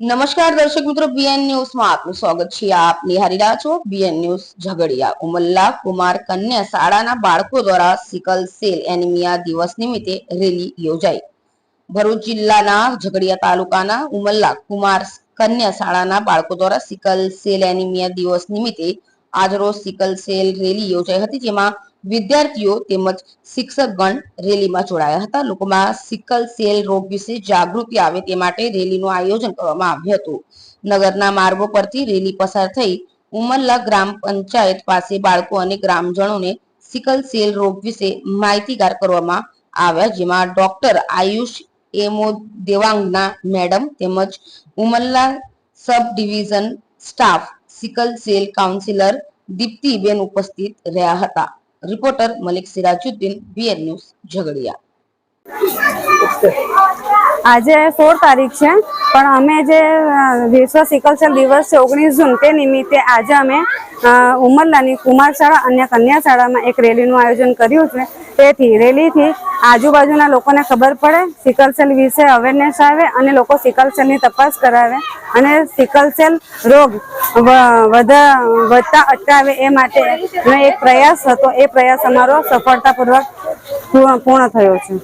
નમસ્કાર દર્શક મિત્રો બીએન ન્યૂઝમાં આપનું સ્વાગત છે. આપ નિહારી રહ્યા છો બીએન ન્યૂઝ ઝઘડિયા. ઉમલ્લા કુમાર કન્યા શાળાના બાળકો દ્વારા સિકલ સેલ એનિમિયા દિવસ નિમિત્તે રેલી યોજાઈ. ભરૂચ જિલ્લાના ઝઘડિયા તાલુકાના ઉમલ્લા કુમાર કન્યા શાળાના બાળકો દ્વારા સિકલ સેલ એનિમિયા દિવસ નિમિત્તે આજરોજ સિકલ સેલ રેલી યોજાઈ હતી, જેમાં વિદ્યાર્થીઓ તેમજ શિક્ષકગણ રેલીમાં જોડાયા હતા. લોકોમાં સિકલ સેલ રોગ વિશે જાગૃતિ આવે તે માટે રેલીનું આયોજન કરવામાં આવ્યું હતું. નગરના માર્ગો પરથી રેલી પસાર થઈ ઉમરલા ગ્રામ પંચાયત પાસે બાળકો અને ગ્રામજનોને સિકલ સેલ રોગ વિશે માહિતીગાર કરવામાં આવ્યા, જેમાં ડોક્ટર આયુષ એમો દેવાંગના મેડમ તેમજ Umarla sub division staff, sickle cell counsellor દીપ્તિબેન ઉપસ્થિત રહ્યા હતા. Reporter Malik Sirajuddin BN news Jhagadia. આજે સોળ તારીખ છે, પણ અમે જે વિશ્વ સિકલસેલ દિવસ છે, ઓગણીસ જૂન તે નિમિત્તે આજે અમે ઉમરલાની કુમાર શાળા અને કન્યા શાળામાં એક રેલીનું આયોજન કર્યું છે. તેથી રેલીથી આજુબાજુના લોકોને ખબર પડે, સિકલ સેલ વિશે અવેરનેસ આવે અને લોકો સિકલ સેલની તપાસ કરાવે અને સિકલ સેલ રોગ વધા, વધતા અટકાવે એ માટે એક પ્રયાસ હતો. એ પ્રયાસ અમારો સફળતાપૂર્વક પૂર્ણ થયો છે.